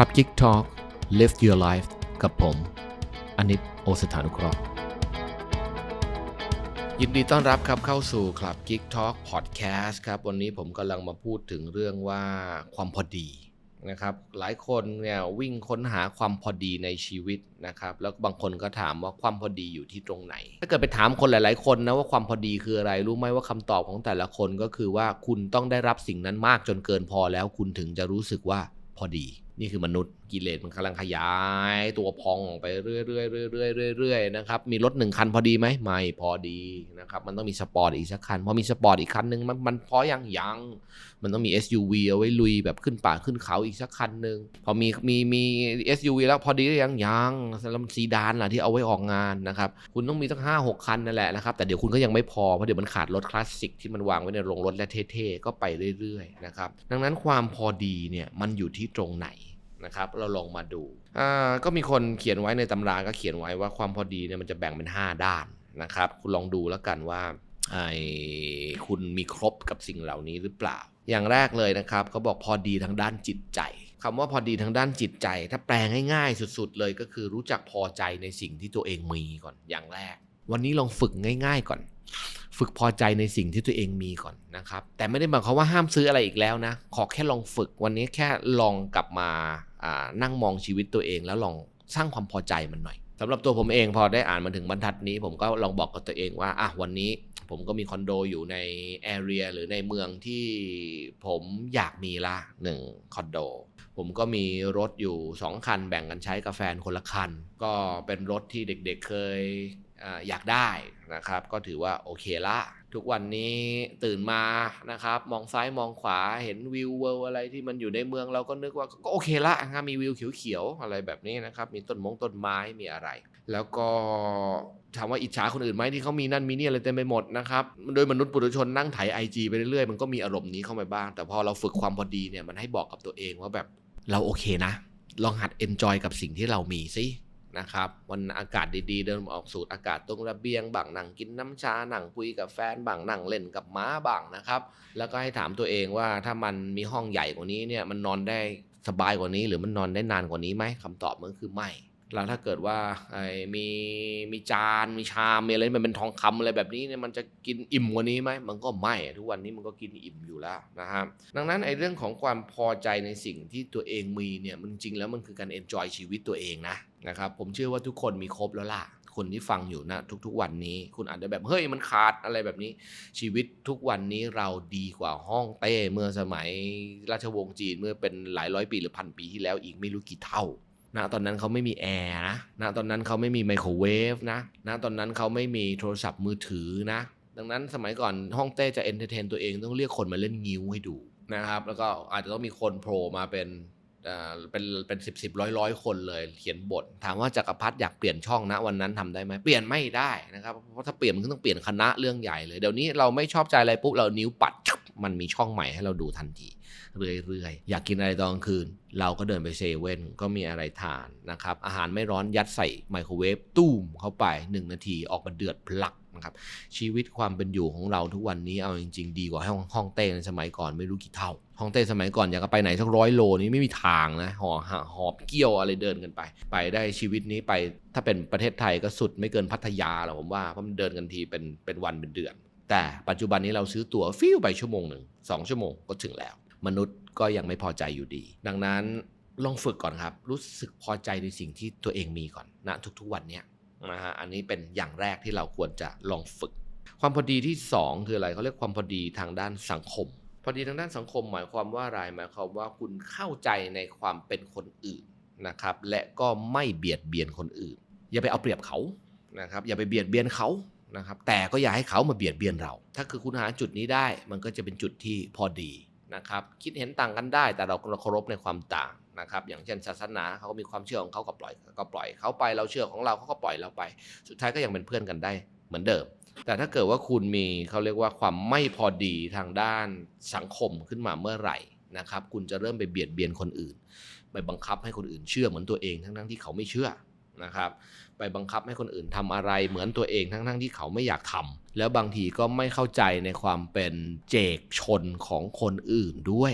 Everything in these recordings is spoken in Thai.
ครับ Geek Talk Live Your Life กับผมอนิตโอสถานุเคราะห์ ยินดีต้อนรับครับเข้าสู่คลับ Geek Talk Podcast ครับ วันนี้ผมกำลังมาพูดถึงเรื่องว่าความพอดีนะครับ หลายคนเนี่ยวิ่งค้นหาความพอดีในชีวิตนะครับ แล้วบางคนก็ถามว่าความพอดีอยู่ที่ตรงไหน ถ้าเกิดไปถามคนหลาย ๆ คนนะว่าความพอดีคืออะไร รู้ไหมว่าคำตอบของแต่ละคนก็คือว่าคุณต้องได้รับสิ่งนั้นมากจนเกินพอแล้วคุณถึงจะรู้สึกว่าพอดี นี่คือมนุษย์กิเลสมันกำลังขยาย ตัวพองออกไปเรื่อยๆเรื่อยๆเรื่อยๆนะครับมีรถหนึ่งคันพอดีไหมไม่พอดีนะครับมันต้องมีสปอร์ตอีกสักคันพอมีสปอร์ตอีกคันหนึ่งมันมันพอยังยังมันต้องมี SUV เอาไว้ลุยแบบขึ้นป่าขึ้นเขาอีกสักคันหนึ่งพอมีมีมี SUV แล้วพอดีหรือยังยังแล้วซีดานล่ะที่เอาไว้ออกงานนะครับคุณต้องมีตั้งห้าหกคันนั่นแหละนะครับแต่เดี๋ยวคุณก็ยังไม่พอเพราะเดี๋ยวมันขาดรถคลาสสิกที่มันวางไว้ในโรงรถและเท่ๆก็ไปเรื่อยๆนะครับดังนั้นความพอดีเนี่ยมันอยู่ที่ตรงไหน นะครับเราลองมาดูก็มีคนเขียนไว้ในตำราก็เขียนไว้ว่าความพอดีเนี่ยมันจะแบ่งเป็น 5 ด้านนะครับ คุณลองดูแล้วกันว่าไอ้คุณมีครบกับสิ่งเหล่านี้หรือเปล่า อย่างแรกเลยนะครับเขาบอกพอดีทางด้านจิตใจคำว่าพอดีทางด้านจิตใจ ถ้าแปลง่ายๆสุด ๆ เลยก็คือรู้จักพอใจในสิ่งที่ตัวเองมีก่อนอย่างแรก วันนี้ลองฝึกง่าย ๆ ก่อน ฝึกพอใจในสิ่งที่ตัวเองมีก่อนนะครับ แต่ไม่ได้หมายความว่าห้ามซื้ออะไรอีกแล้วนะ ขอแค่ลองฝึกวันนี้แค่ลองกลับมานั่งมองชีวิตตัวเอง แล้วลองสร้างความพอใจมันหน่อยสำหรับตัวผมเองพอได้อ่านมาถึงบรรทัดนี้ ผมก็ลองบอกกับตัวเองว่าอะวันนี้ผมก็มีคอนโดอยู่ในแอเรียหรือในเมืองที่ผมอยากมีละหนึ่งคอนโด ผมก็มีรถอยู่ 2 คันแบ่งกันใช้กับแฟนคนละคัน ก็เป็นรถที่เด็กๆเคย อยากได้นะครับ ก็ถือว่าโอเคละ ทุกวันนี้ตื่นมานะครับ มองซ้ายมองขวาเห็นวิวเวลอะไรที่มันอยู่ในเมืองเราก็นึกว่าก็โอเคละนะมีวิวเขียวๆอะไรแบบนี้นะครับ มีต้นมงต้นไม้มีอะไร แล้วก็ถามว่าอิจฉาคนอื่นไหมที่เขามีนั่นมีนี่อะไรเต็มไปหมดนะครับ โดยมนุษย์ปุถุชนนั่งไถไอจีไปเรื่อยๆ มันก็มีอารมณ์นี้เข้ามาบ้าง แต่พอเราฝึกความพอดีเนี่ยมันให้บอกกับตัวเองว่าแบบเราโอเคนะ ลองหัดเอนจอยกับสิ่งที่เรามีสิ นะครับวันอากาศดีๆ เดินออกสูดอากาศตรงระเบียงบังนั่งกินน้ำชาหนังคุยกับแฟนบังนั่งเล่นกับม้าบังนะครับ แล้วก็ให้ถามตัวเองว่าถ้ามันมีห้องใหญ่กว่านี้เนี่ยมันนอนได้สบายกว่านี้ หรือมันนอนได้นานกว่านี้ไหมคำตอบมันคือไม่แล้วถ้าเกิดว่ามีมีจานมีชามมีอะไรมันเป็นทองคำอะไรแบบนี้เนี่ยมันจะกินอิ่มกว่านี้ไหมมันก็ไม่ทุกวันนี้มันก็กินอิ่มอยู่แล้วนะครับดังนั้นไอ้เรื่องของความพอใจในสิ่งที่ตัวเองมีเนี่ยมันจริงแล้วมันคือการเอนจอยชีวิตตัวเองนะ นะครับผมเชื่อว่าทุกคนมีครบแล้วล่ะคนที่ฟังอยู่นะทุกๆวันนี้ คุณอาจจะแบบเฮ้ยมันขาดอะไรแบบนี้ ชีวิตทุกวันนี้เราดีกว่าห้องเต้เมื่อสมัยราชวงศ์จีนเมื่อเป็นหลายร้อยปีหรือพันปีที่แล้วอีกไม่รู้กี่เท่าณตอนนั้นเขาไม่มีแอร์นะณตอนนั้นเขาไม่มีไมโครเวฟนะณตอนนั้นเขาไม่มีโทรศัพท์มือถือนะ ดังนั้นสมัยก่อนห้องเต้จะเอนเตอร์เทนตัวเองต้องเรียกคนมาเล่นงิ้วให้ดูนะครับ แล้วก็อาจจะต้องมีคนโผล่มาเป็น เป็นเป็นสิบสิบร้อยร้อยคนเลยเขียนบท ถามว่าจักรพรรดิอยากเปลี่ยนช่องนะวันนั้นทำได้ไหมเปลี่ยนไม่ได้นะครับเพราะถ้าเปลี่ยนมันก็ต้องเปลี่ยนคณะเรื่องใหญ่เลยเดี๋ยวนี้เราไม่ชอบใจอะไรปุ๊บเรานิ้วปัดมันมีช่องใหม่ให้เราดูทันที เรื่อยๆ อยากกินอะไรตอนกลางคืน เราก็เดินไปเซเว่นก็มีอะไรทานนะครับ อาหารไม่ร้อนยัดใส่ไมโครเวฟตุ้มเข้าไป 1 นาทีออกมาเดือดพลักนะครับชีวิตความเป็นอยู่ของเราทุกวันนี้เอาจริง ๆ ดีกว่าห้องห้องเต้ในสมัยก่อนไม่รู้กี่เท่า ห้องเต้สมัยก่อนอยากไปไหนสักร้อยโลนี้ไม่มีทางนะหอหาหอบเกี้ยวอะไรเดินกันไป ไปได้ชีวิตนี้ไป ถ้าเป็นประเทศไทยก็สุดไม่เกินพัทยาหรอกผมว่าเพราะมันเดินกันทีเป็นเป็นวันเป็นเดือน แต่ปัจจุบันนี้เราซื้อตั๋วฟิวไปชั่วโมงหนึ่งสองชั่วโมงก็ถึงแล้ว มนุษย์ก็ยังไม่พอใจอยู่ดี ดังนั้นลองฝึกก่อนครับ รู้สึกพอใจในสิ่งที่ตัวเองมีก่อนณทุกๆวันเนี้ยนะฮะอันนี้เป็นอย่างแรกที่เราควรจะลองฝึก ความพอดีที่ 2 คืออะไรเขาเรียกความพอดีทางด้านสังคม อดีทางด้านสังคมหมายความว่าอะไรหมายความว่าคุณเข้าใจในความเป็นคนอื่นนะครับ และก็ไม่เบียดเบียนคนอื่น อย่าไปเอาเปรียบเขานะครับ อย่าไปเบียดเบียนเขานะครับ แต่ก็อย่าให้เขามาเบียดเบียนเรา ถ้าคือคุณหาจุดนี้ได้ มันก็จะเป็นจุดที่พอดีนะครับ คิดเห็นต่างกันได้ แต่เราเคารพในความต่างนะครับ อย่างเช่นศาสนาเขาก็มีความเชื่อของเขาก็ปล่อยก็ปล่อยเขาไปเราเชื่อของเราเขาก็ปล่อยเราไป สุดท้ายก็ยังเป็นเพื่อนกันได้ เหมือนเดิม แต่ถ้าเกิดว่าคุณมีเขาเรียกว่าความไม่พอดีทางด้านสังคมขึ้นมาเมื่อไหร่นะครับ คุณจะเริ่มไปเบียดเบียนคนอื่น ไปบังคับให้คนอื่นเชื่อเหมือนตัวเองทั้งๆที่เขาไม่เชื่อนะครับไปบังคับให้คนอื่นทำอะไรเหมือนตัวเองทั้งๆที่เขาไม่อยากทำแล้วบางทีก็ไม่เข้าใจในความเป็นเจกชนของคนอื่นด้วย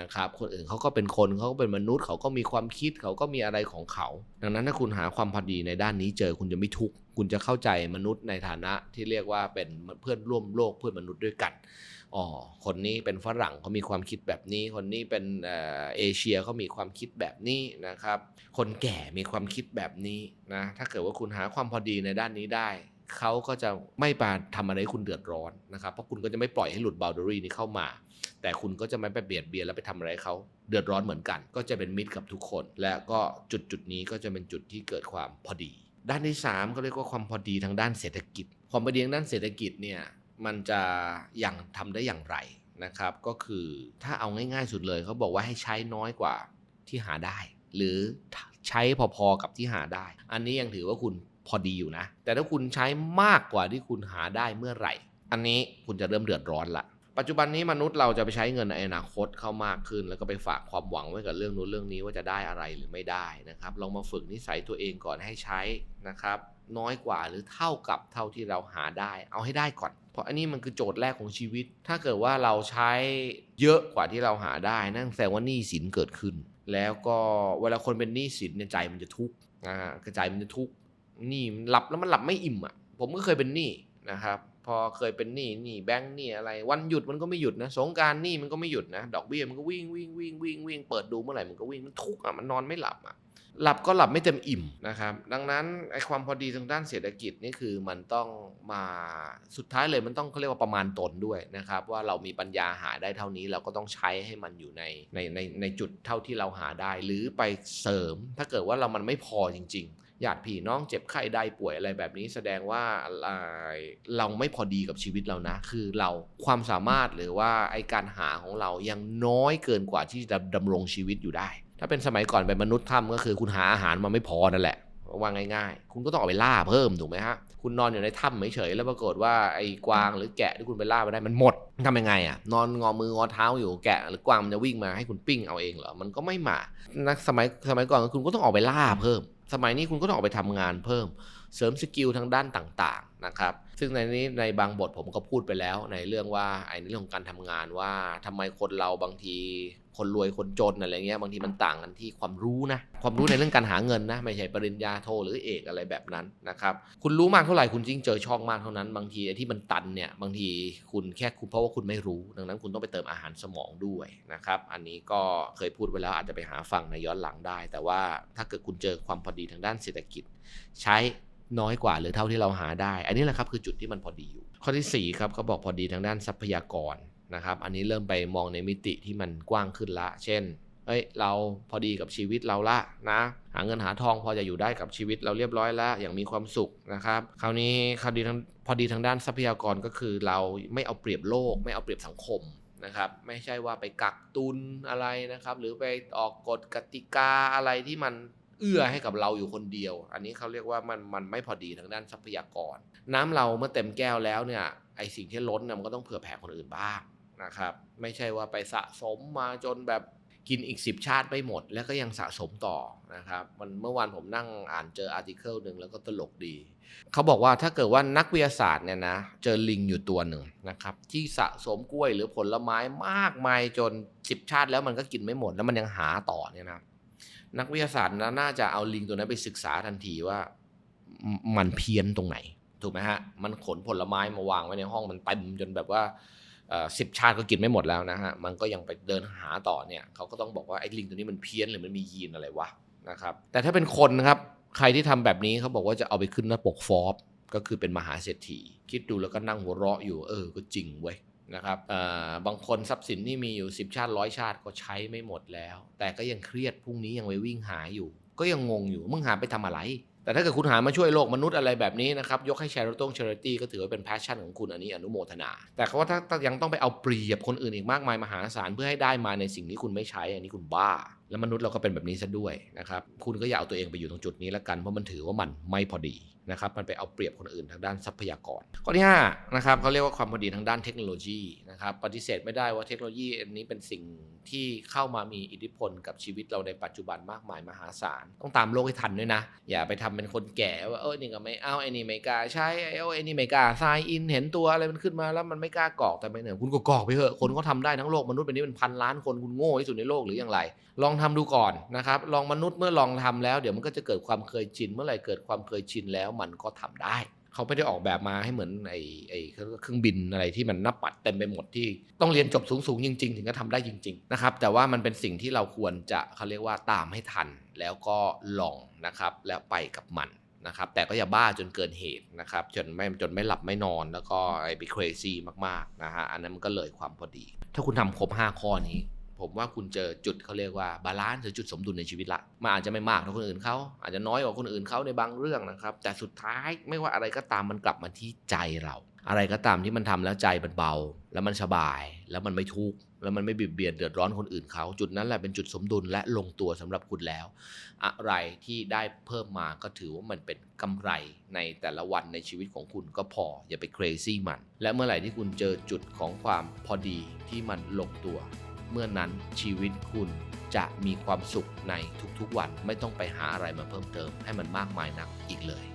นะครับ คนอื่นเขาก็เป็นคนเขาก็เป็นมนุษย์เขาก็มีความคิดเขาก็มีอะไรของเขา ดังนั้นถ้าคุณหาความพอดีในด้านนี้เจอคุณจะไม่ทุกข์คุณจะเข้าใจมนุษย์ในฐานะที่เรียกว่าเป็นเพื่อนร่วมโลกเพื่อนมนุษย์ด้วยกันอ๋อคนนี้เป็นฝรั่งเขามีความคิดแบบนี้ คนนี้เป็นเอเชียเขามีความคิดแบบนี้นะครับ คนแก่มีความคิดแบบนี้นะถ้าเกิดว่าคุณหาความพอดีในด้านนี้ได้เขาก็จะไม่ปาทำอะไรให้คุณเดือดร้อนนะครับ เพราะคุณก็จะไม่ปล่อยให้หลุดบ o ล d a รีนี้เข้ามา แต่คุณก็จะไม่ไปเบียดเบียนแล้วไปทำอะไรเขาเดือดร้อนเหมือนกัน ก็จะเป็นมิตรกับทุกคน และก็จุดจุดนี้ก็จะเป็นจุดที่เกิดความพอดี ด้านที่3ก็เรียกว่าความพอดีทางด้านเศรษฐกิจ ความพอดีทางด้านเศรษฐกิจเนี่ยมันจะอย่างทำได้อย่างไรนะครับก็คือถ้าเอาง่าย ๆ สุดเลยเขาบอกว่าให้ใช้น้อยกว่าที่หาได้ หรือใช้พอๆกับที่หาได้ อันนี้ยังถือว่าคุณพอดีอยู่นะ แต่ถ้าคุณใช้มากกว่าที่คุณหาได้เมื่อไหร่ อันนี้คุณจะเริ่มเดือดร้อนละ ปัจจุบันนี้มนุษย์เราจะไปใช้เงินในอนาคตเข้ามากขึ้น แล้วก็ไปฝากความหวังไว้กับเรื่องนู้นเรื่องนี้ว่าจะได้อะไรหรือไม่ได้นะครับลองมาฝึกนิสัยตัวเองก่อนให้ใช้นะครับ น้อยกว่าหรือเท่ากับเท่าที่เราหาได้ เอาให้ได้ก่อน เพราะอันนี้มันคือโจทย์แรกของชีวิต ถ้าเกิดว่าเราใช้เยอะกว่าที่เราหาได้ นั่นแสดงว่าหนี้สินเกิดขึ้น แล้วก็เวลาคนเป็นหนี้สินเนี่ยใจมันจะทุกข์นะฮะกระใจมันจะทุกข์หนี้หลับแล้วมันหลับไม่อิ่มอะผมก็เคยเป็นหนี้นะครับ พอเคยเป็นหนี้หนี้แบงค์หนี้อะไรวันหยุดมันก็ไม่หยุดนะสงการหนี้มันก็ไม่หยุดนะดอกเบี้ยมันก็วิ่งวิ่งวิ่งวิ่งวิ่งเปิดดูเมื่อไหร่มันก็วิ่งมันทุกข์อะมันนอนไม่หลับอะหลับก็หลับไม่เต็มอิ่มนะครับ ดังนั้นไอ้ความพอดีทางด้านเศรษฐกิจนี่คือมันต้องมาสุดท้ายเลยมันต้องเขาเรียกว่าประมาณตนด้วยนะครับ ว่าเรามีปัญญาหาได้เท่านี้เราก็ต้องใช้ให้มันอยู่ในในในในจุดเท่าที่เราหาได้ หรือไปเสริม ถ้าเกิดว่าเรามันไม่พอจริง ๆ ญาติพี่น้องเจ็บไข้ได้ป่วยอะไรแบบนี้ แสดงว่าอะไรเราไม่พอดีกับชีวิตเรานะ คือเราความสามารถหรือว่าไอการหาของเรายังน้อยเกินกว่าที่จะดำรงชีวิตอยู่ได้ ถ้าเป็นสมัยก่อนเป็นมนุษย์ถ้ำก็คือ คุณหาอาหารมาไม่พอนั่นแหละว่าง่ายๆ คุณก็ต้องออกไปล่าเพิ่มถูกไหมฮะ คุณนอนอยู่ในถ้ำเฉยๆ แล้วปรากฏว่าไอ้กวางหรือแกะที่คุณไปล่ามาได้มันหมดทำยังไงอะ นอนงอมืองอเท้าอยู่แกะหรือกวางมันจะวิ่งมาให้คุณปิ้งเอาเองเหรอ มันก็ไม่มานักสมัยสมัยก่อนคุณก็ต้องออกไปล่าเพิ่ม สมัยนี้คุณก็ต้องออกไปทำงานเพิ่ม เสริมสกิลทางด้านต่าง นะครับ ซึ่งในนี้ในบางบทผมก็พูดไปแล้ว ในเรื่องว่าไอ้นเรื่องของการทำงานว่าทำไมคนเราบางทีคนรวยคนจนอะไรเงี้ยบางทีมันต่างกันที่ความรู้นะ ความรู้ในเรื่องการหาเงินนะ ไม่ใช่ปริญญาโทหรือเอกอะไรแบบนั้นนะครับ คุณรู้มากเท่าไหร่คุณยิ่งเจอช่องมากเท่านั้น บางทีไอ้ที่มันตันเนี่ยบางทีคุณแค่คุณเพราะว่าคุณไม่รู้ ดังนั้นคุณต้องไปเติมอาหารสมองด้วยนะครับ อันนี้ก็เคยพูดไว้แล้วอาจจะไปหาฟังในย้อนหลังได้ แต่ว่าถ้าเกิดคุณเจอความพอดีทางด้านเศรษฐกิจ ใช้ น้อยกว่าหรือเท่าที่เราหาได้ อันนี้แหละครับคือจุดที่มันพอดีอยู่ ข้อที่4ครับเขาบอกพอดีทางด้านทรัพยากรนะครับ อันนี้เริ่มไปมองในมิติที่มันกว้างขึ้นละ เช่นเอ้ยเราพอดีกับชีวิตเราละนะ หาเงินหาทองพอจะอยู่ได้กับชีวิตเราเรียบร้อยแล้วอย่างมีความสุขนะครับ คราวนี้คราวดีทางพอดีทางด้านทรัพยากรก็คือเราไม่เอาเปรียบโลก ไม่เอาเปรียบสังคมนะครับไม่ใช่ว่าไปกักตุนอะไรนะครับ หรือไปออกกฎกติกาอะไรที่มัน เอื้อให้กับเราอยู่คนเดียว อันนี้เขาเรียกว่ามันมันไม่พอดีทางด้านทรัพยากร น้ำเราเมื่อเต็มแก้วแล้วเนี่ยไอสิ่งที่ล้นเนี่ยมันก็ต้องเผื่อแผ่คนอื่นบ้างนะครับไม่ใช่ว่าไปสะสมมาจนแบบกินอีก10ชาติไม่หมด แล้วก็ยังสะสมต่อนะครับมันเมื่อวานผมนั่งอ่านเจออาร์ติเคิลหนึ่งแล้วก็ตลกดี เขาบอกว่าถ้าเกิดว่านักวิทยาศาสตร์เนี่ยนะเจอลิงอยู่ตัวหนึ่งนะครับที่สะสมกล้วยหรือผลไม้มากมายจน10ชาติแล้วมันก็กินไม่หมด แล้วมันยังหาต่อเนี่ยนะ นักวิทยาศาสตร์น่าจะเอาลิงตัวนั้นไปศึกษาทันทีว่ามันเพี้ยนตรงไหน ถูกไหมฮะ มันขนผลไม้มาวางไว้ในห้องมันเต็มจนแบบว่าสิบชาติก็กินไม่หมดแล้วนะฮะ มันก็ยังไปเดินหาต่อเนี่ยเขาก็ต้องบอกว่าไอ้ลิงตัวนี้มันเพี้ยนหรือมันมียีนอะไรวะนะครับ แต่ถ้าเป็นคนนะครับ ใครที่ทำแบบนี้เขาบอกว่าจะเอาไปขึ้นหน้าปกฟอร์บก็คือเป็นมหาเศรษฐี คิดดูแล้วก็นั่งหัวเราะอยู่ เออ ก็จริงเว้ย นะครับบางคนทรัพย์สินที่มีอยู่ 10 ชาติร้อยชาติก็ใช้ไม่หมดแล้ว แต่ก็ยังเครียดพรุ่งนี้ยังไปวิ่งหาอยู่ ก็ยังงงอยู่มึงหาไปทำอะไร แต่ถ้าเกิดคุณหามาช่วยโลกมนุษย์อะไรแบบนี้นะครับ ยกให้แชร์ตงชาร์ตี้ก็ถือว่าเป็นแพชชั่นของคุณอันนี้อนุโมทนา แต่เขาว่าถ้ายังต้องไปเอาเปรียบคนอื่นอีกมากมายมหาศาลเพื่อให้ได้มาในสิ่งที่คุณไม่ใช้อันนี้คุณบ้า แล้วมนุษย์เราก็เป็นแบบนี้ซะด้วยนะครับคุณก็อย่าเอาตัวเองไปอยู่ตรงจุดนี้และกันเพราะมันถือว่ามันไม่พอดีนะครับมันไปเอาเปรียบคนอื่นทางด้านทรัพยากร ข้อที่5นะครับเขาเรียกว่าความพอดีทางด้านเทคโนโลยีนะครับปฏิเสธไม่ได้ว่าเทคโนโลยีอันนี้เป็นสิ่งที่เข้ามามีอิทธิพลกับชีวิตเราในปัจจุบันมากมายมหาศาล ต้องตามโลกให้ทันด้วยนะ อย่าไปทำเป็นคนแก่ว่าเออนี่ก็ไม่เอาไอ้นี่ไม่กล้าใช้ไอ้ไอ้นี่ไม่กล้าทรายอินเห็นตัวอะไรมันขึ้นมาแล้วมันไม่กล้ากรอกแต่ไม่เนี่ยคุณก็กอกไปเถอะคนก็ทำได้ทั้งโลกมนุษย์เป็นนี้เป็นพันล้านคนคุณโง่ที่สุดในโลกหรืออย่างไรลองทำดูก่อนนะครับ ลองมนุษย์เมื่อลองทำแล้ว เดี๋ยวมันก็จะเกิดความเคยชิน เมื่อไหร่เกิดความเคยชินแล้วมันก็ทำได้ เขาไม่ได้ออกแบบมาให้เหมือนไอ้ไอ้เครื่องบินอะไรที่มันน้าปัดเต็มไปหมดที่ ต้องเรียนจบสูงๆจริง ๆ ถึงจะทำได้จริง ๆ นะครับ แต่ว่ามันเป็นสิ่งที่เราควรจะเขาเรียกว่าตามให้ทัน แล้วก็ลองนะครับ แล้วไปกับมันนะครับ แต่ก็อย่าบ้าจนเกินเหตุนะครับ จนไม่จนไม่หลับไม่นอน แล้วก็ไอ้ไป crazy มากๆนะฮะอันนั้นมันก็เลยความพอดี ถ้าคุณทำครบ5ข้อนี้ ผมว่าคุณเจอจุดเขาเรียกว่าบาลานซ์หรือจุดสมดุลในชีวิตละมันอาจจะไม่มากเท่าคนอื่นเขาอาจจะน้อยกว่าคนอื่นเขาในบางเรื่องนะครับ แต่สุดท้ายไม่ว่าอะไรก็ตามมันกลับมาที่ใจเรา อะไรก็ตามที่มันทำแล้วใจมันเบา แล้วมันสบาย แล้วมันไม่ทุกข์แล้วมันไม่บีบเบียนเดือดร้อนคนอื่นเขาจุดนั้นแหละเป็นจุดสมดุลและลงตัวสำหรับคุณแล้ว อะไรที่ได้เพิ่มมาก็ถือว่ามันเป็นกำไรในแต่ละวันในชีวิตของคุณก็พอ อย่าไป crazy มัน และเมื่อไหร่ที่คุณเจอจุดของความพอดีที่มันลงตัว เมื่อนั้นชีวิตคุณจะมีความสุขในทุกๆวัน ไม่ต้องไปหาอะไรมาเพิ่มเติมให้มันมากมายนักอีกเลย